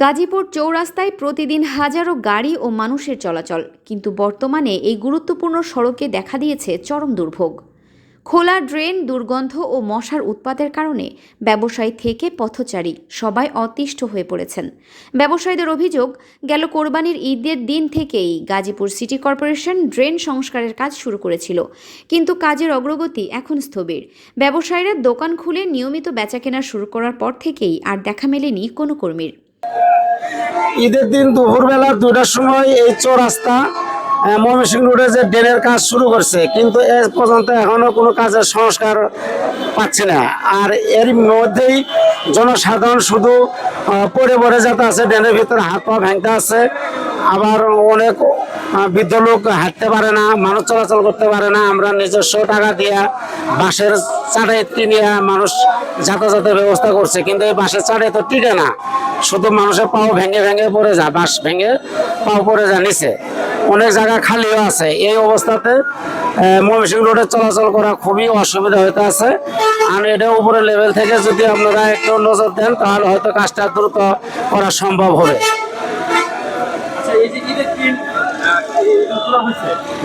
গাজীপুর চৌরাস্তায় প্রতিদিন হাজারো গাড়ি ও মানুষের চলাচল, কিন্তু বর্তমানে এই গুরুত্বপূর্ণ সড়কে দেখা দিয়েছে চরম দুর্ভোগ। খোলা ড্রেন, দুর্গন্ধ ও মশার উৎপাতের কারণে ব্যবসায়ী থেকে পথচারী সবাই অতিষ্ঠ হয়ে পড়েছেন। ব্যবসায়ীদের অভিযোগ, গেল কোরবানির ঈদের দিন থেকেই গাজীপুর সিটি কর্পোরেশন ড্রেন সংস্কারের কাজ শুরু করেছিল, কিন্তু কাজের অগ্রগতি এখন স্থবির। ব্যবসায়ীরা দোকান খুলে নিয়মিত বেচাকেনা শুরু করার পর থেকেই আর দেখা মেলেনি কোনো কর্মীর। ঈদের দিন দুপুরবেলা দুটার সময় এই চৌরাস্তা রাস্তা ময়মনসিংহ রোডে যে ড্রেনের কাজ শুরু করছে, কিন্তু এ পর্যন্ত এখনও কোনো কাজের সংস্কার পাচ্ছে না। আর এর মধ্যেই জনসাধারণ শুধু পড়ে পড়ে যাতে আছে, ড্রেনের ভিতরে হাত পা ভেঙতে আছে। আবার অনেক বৃদ্ধ লোক হাঁটতে পারে না, মানুষ চলাচল করতে পারে না, আমরা নিজস্ব টাকা দিয়া বাঁশের চাটাই কিনে মানুষ যাতায়াতের ব্যবস্থা করছে, কিন্তু এই বাঁশের চাটাই তো টিকে না। শুধু মানুষের পাও ভেঙে ভেঙে পড়ে যায়, বাঁশ ভেঙে পাও পড়ে যায় নিচে। অনেক জায়গা খালিও আছে। এই অবস্থাতে ময়মনসিংহ রোডে চলাচল করা খুবই অসুবিধা হইতে আছে। আর এটা উপরে লেভেল থেকে যদি আপনারা একটু নজর দেন, তাহলে হয়তো কাজটা দ্রুত করা সম্ভব হবে।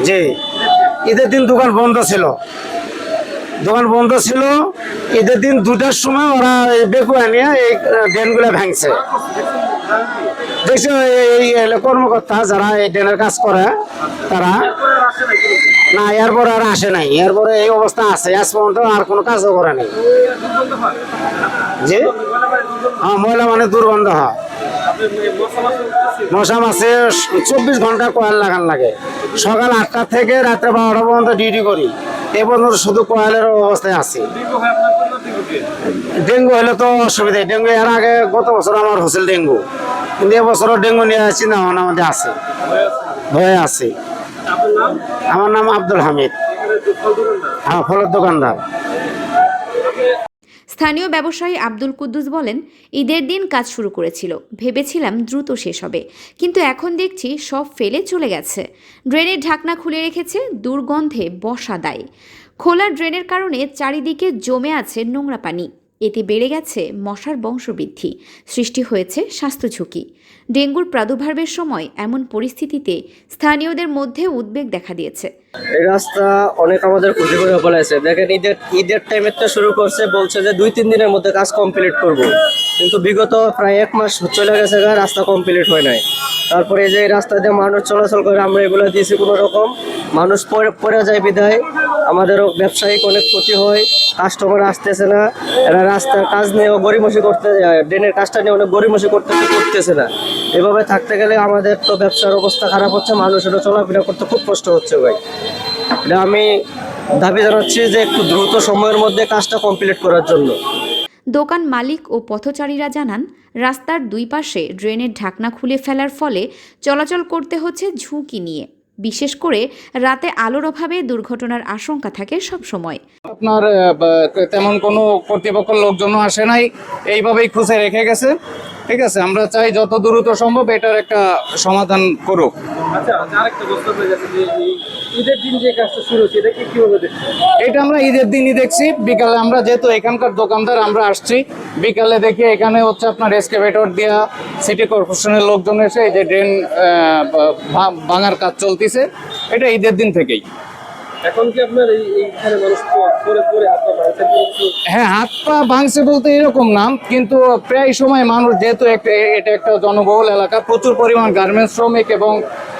জি। ঈদের দিন দোকান বন্ধ ছিল। দোকান বন্ধ ছিল। ঈদের দিন দুটার সময় ওরা এই বেকুয়া নিয়ে এই ড্রেনগুলো ভাঙছে। দেখছ এই কর্মকর্তা যারা এই ড্রেনের কাজ করে, তারা। না, এরপরে আর আসে নাই। এরপরে এই অবস্থা আছে। আজ পর্যন্ত আর কোনো কাজও করে নাই। দুর্গন্ধ হয়, ময়লা মানে দুর্গন্ধ হয়। মশা মাসে চব্বিশ ঘণ্টা কয়েল লাগান লাগে। সকাল আটটা থেকে রাত্রে বারোটা পর্যন্ত ডিউটি করি। এ পর্যন্ত শুধু কয়েলের অবস্থায় আছি। ডেঙ্গু হলে তো অসুবিধা। ডেঙ্গু এর আগে গত বছর আমার হয়েছিল ডেঙ্গু। কিন্তু এবছরও ডেঙ্গু নিয়ে চিন্তা ভাবনা আমাদের আছে। ভয়ে আছে। আমার নাম আব্দুল হামিদ। হ্যাঁ ফলের দোকানদার। স্থানীয় ব্যবসায়ী আব্দুল কুদ্দুস বলেন, ঈদের দিন কাজ শুরু করেছিল। ভেবেছিলাম দ্রুত শেষ হবে। কিন্তু এখন দেখছি সব ফেলে চলে গেছে। ড্রেনের ঢাকনা খুলে রেখেছে, দুর্গন্ধে বসা দায়। খোলা ড্রেনের কারণে চারিদিকে জমে আছে নোংরা পানি। এতে বেড়ে গেছে মশার বংশবৃদ্ধি, সৃষ্টি হয়েছে স্বাস্থ্য ঝুঁকি। ডেঙ্গুর প্রাদুর্ভাবের সময় এমন পরিস্থিতিতে স্থানীয়দের মধ্যে উদ্বেগ দেখা দিয়েছে। রাস্তা অনেক আমাদের ক্ষতি করে ফেলেছে। দেখেন, ঈদের ঈদের টাইমের তো শুরু করছে, বলছে যে দুই, তিন দিনের মধ্যে কাজ কমপ্লিট করব। কিন্তু বিগত প্রায় এক মাস চলে গেছে রাস্তা কমপ্লিট হয় নাই। তারপরে যে রাস্তা দিয়ে মানুষ চলাচল করে, আমরা এগুলো দিয়েছি কোনো রকম। মানুষ পড়ে পড়ে যায় বিধায় আমাদেরও ব্যবসায়িক অনেক ক্ষতি হয়। কাস্টমার আসতেছে না, এরা রাস্তার কাজ নিয়েও গরিমসি করতে ড্রেনের কাজটা নিয়ে অনেক গরিমসি করতে করতেছে না। এভাবে থাকতে গেলে আমাদের তো ব্যবসার অবস্থা খারাপ হচ্ছে, মানুষেরও চলাফেরা করতে খুব কষ্ট হচ্ছে ভাই। আমি দাবি জানাচ্ছি যে একটু দ্রুত সময়ের মধ্যে কাজটা কমপ্লিট করার জন্য। দোকান মালিক ও পথচারীরা জানান, রাস্তার দুই পাশে ড্রেনের ঢাকনা খুলে ফেলার ফলে চলাচল করতে হচ্ছে ঝুঁকি নিয়ে। বিশেষ করে রাতে আলোর অভাবে দুর্ঘটনার আশঙ্কা থাকে সব সময়। আপনার তেমন কোনো কর্তৃপক্ষ লোকজন আসে নাই এইভাবেই খুঁজে রেখে গেছে। ঠিক আছে আমরা চাই যত দ্রুত সম্ভব এটার একটা সমাধান করুক। আচ্ছা আচ্ছা, আরেকটা প্রশ্ন হয়ে গেছে যে এই ঈদের দিন যে কাজটা শুরু হচ্ছে এটা কি কীভাবে দেখছেন? এটা আমরা ঈদের দিনই দেখছি। বিকালে আমরা যেহেতু এখানকার দোকানদার আমরা আসছি। বিকালে দেখি এখানে হচ্ছে আপনার এসকেভেটর দেওয়া সিটি কর্পোরেশনের লোকজন এসে এই যে ড্রেন ভাঙার কাজ চলতেছে। এটা ঈদের দিন থেকেই। এখন কি আপনার এইখানে মানুষ পরে পরে হ্যাঁ হাত পা ভাঙছে বলতে এরকম না কিন্তু প্রায় সময় মানুষ যেহেতু একটা এটা একটা জনবহুল এলাকা প্রচুর পরিমাণ গার্মেন্টস শ্রমিক এবং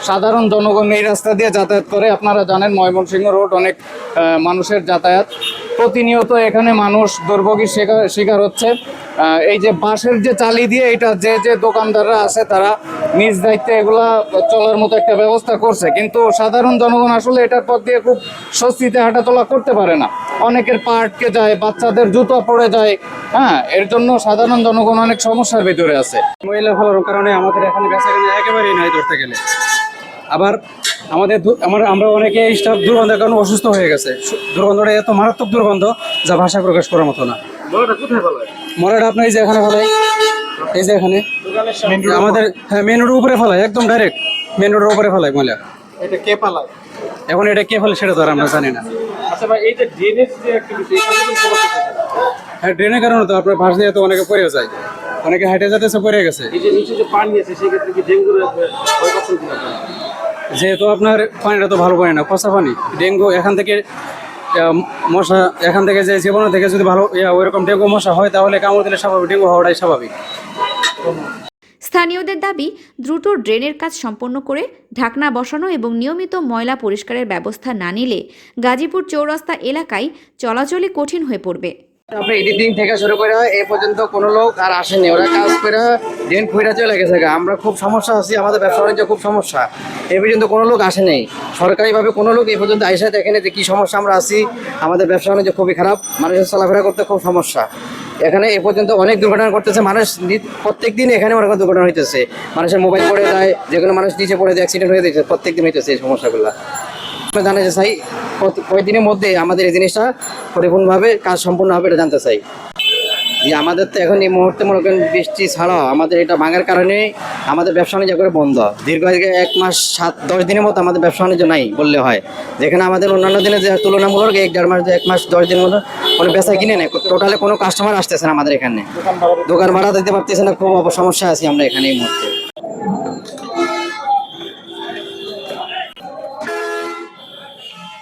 সাধারণ জনগণ এই রাস্তা দিয়ে যাতায়াত করে। আপনারা জানেন ময়মনসিংহ রোড অনেক মানুষের যাতায়াত। প্রতিনিয়ত এখানে মানুষ দুর্ভোগীর শিকার হচ্ছে। এই যে বাঁশের যে চালি দিয়ে এটা যে যে দোকানদাররা আছে, তারা নিজ দায়িত্বে এগুলা চলার মতো একটা ব্যবস্থা করছে। কিন্তু সাধারণ জনগণ আসলে এটার পথ দিয়ে খুব স্বস্তিতে হাঁটাচলা করতে পারে না। অনেকের পা আটকে যায়, বাচ্চাদের জুতো পড়ে যায়। হ্যাঁ এর জন্য সাধারণ জনগণ অনেক সমস্যার ভিতরে আছে। মহিলা ফেলার কারণে আমাদের এখানে একেবারেই নাই ধরতে গেলে। আবার আমাদের আমার আমরা অনেকে স্টাফ দুর্গন্ধের কারণে অসুস্থ হয়ে গেছে। দুর্গন্ধটা এত মারাত্মক দুর্গন্ধ যা ভাষা প্রকাশ করার মতো না। মরাটা কোথায় ভালো হয়? মরাটা আপনার এই যে এখানে ফেলাই এই যে এখানে। আমাদের হ্যাঁ মেন রোডের উপরে ফেলাই একদম ডাইরেক্ট মেন রোডের উপরে ফেলাই ময়লা। এটা কে পালায় এখন এটা কে ফেলে সেটা তো আর আমরা জানি না। আচ্ছা ভাই এই যে ড্রেনেজ যে একটা বিষয় হ্যাঁ ড্রেনের কারণে তো আপনার ভাস দিয়ে তো অনেকে পড়ে যায়। অনেকে হাইটে যেতেছে পড়ে গেছে। এই যে নিচে যে পানি আছে সেক্ষেত্রে কি ডেঙ্গুর ভয় পাচ্ছেন কিনা? যেহেতু আপনার পানিটা তো ভালো পানি না পচা পানি, ডেঙ্গু, এখান থেকে মশা, এখান থেকে যে জীবাণু থেকে যদি ভালো ওইরকম ডেঙ্গু, মশা হয়, তাহলে কামড় দিলে স্বাভাবিক, ডেঙ্গু হওয়াটাই স্বাভাবিক। স্থানীয়দের দাবি, দ্রুত ড্রেনের কাজ সম্পন্ন করে ঢাকনা বসানো এবং নিয়মিত ময়লা পরিষ্কারের ব্যবস্থা না নিলে গাজীপুর চৌরাস্তা এলাকায় চলাচলই কঠিন হয়ে পড়বে। আপনি এডিটিং থেকে শুরু করে এ পর্যন্ত কোনো লোক আর আসেনি। ওরা কাজ করে ডেন ফুইটা চলে গেছে আমরা খুব সমস্যা আছি, আমাদের ব্যবসা বাণিজ্য খুব সমস্যা। এ পর্যন্ত কোনো লোক আসেনি সরকারিভাবে কোনো লোক এই পর্যন্ত আইসা দেখেনি যে কী সমস্যা আমরা আছি। আমাদের ব্যবসা বাণিজ্য খুবই খারাপ, মানুষের চলাফেরা করতে খুব সমস্যা। এখানে এ পর্যন্ত অনেক দুর্ঘটনা করতেছে মানুষ প্রত্যেক দিন এখানে অনেক দুর্ঘটনা হইতেছে। মানুষের মোবাইল পড়ে যায় যে কোনো মানুষ নিচে পড়ে যায় অ্যাক্সিডেন্ট হয়ে যাচ্ছে প্রত্যেক দিন হইতেছে এই সমস্যাগুলো। আমরা জানাতে চাই কয়দিনের মধ্যে আমাদের এই জিনিসটা পরিপূর্ণভাবে কাজ সম্পূর্ণ হবে এটা জানতে চাই। যে আমাদের তো এখন এই মুহূর্তে মনে করেন বৃষ্টি ছাড়াও আমাদের এটা ভাঙার কারণে আমাদের ব্যবসা বাণিজ্য করে বন্ধ। দীর্ঘ এক মাস সাত, দশ দিনের মতো আমাদের ব্যবসা বাণিজ্য নাই বললে হয়। যেখানে আমাদের অন্যান্য দিনে যে তুলনামূলক এক দেড় মাস, এক মাস, দশ দিনের মতো কোনো বেচা কিনে নেই। টোটালে কোনো কাস্টমার আসতেছে না আমাদের এখানে। দোকান ভাড়া দিতে পারতেছে না, খুব সমস্যা আছি আমরা এখানে এই মুহূর্তে।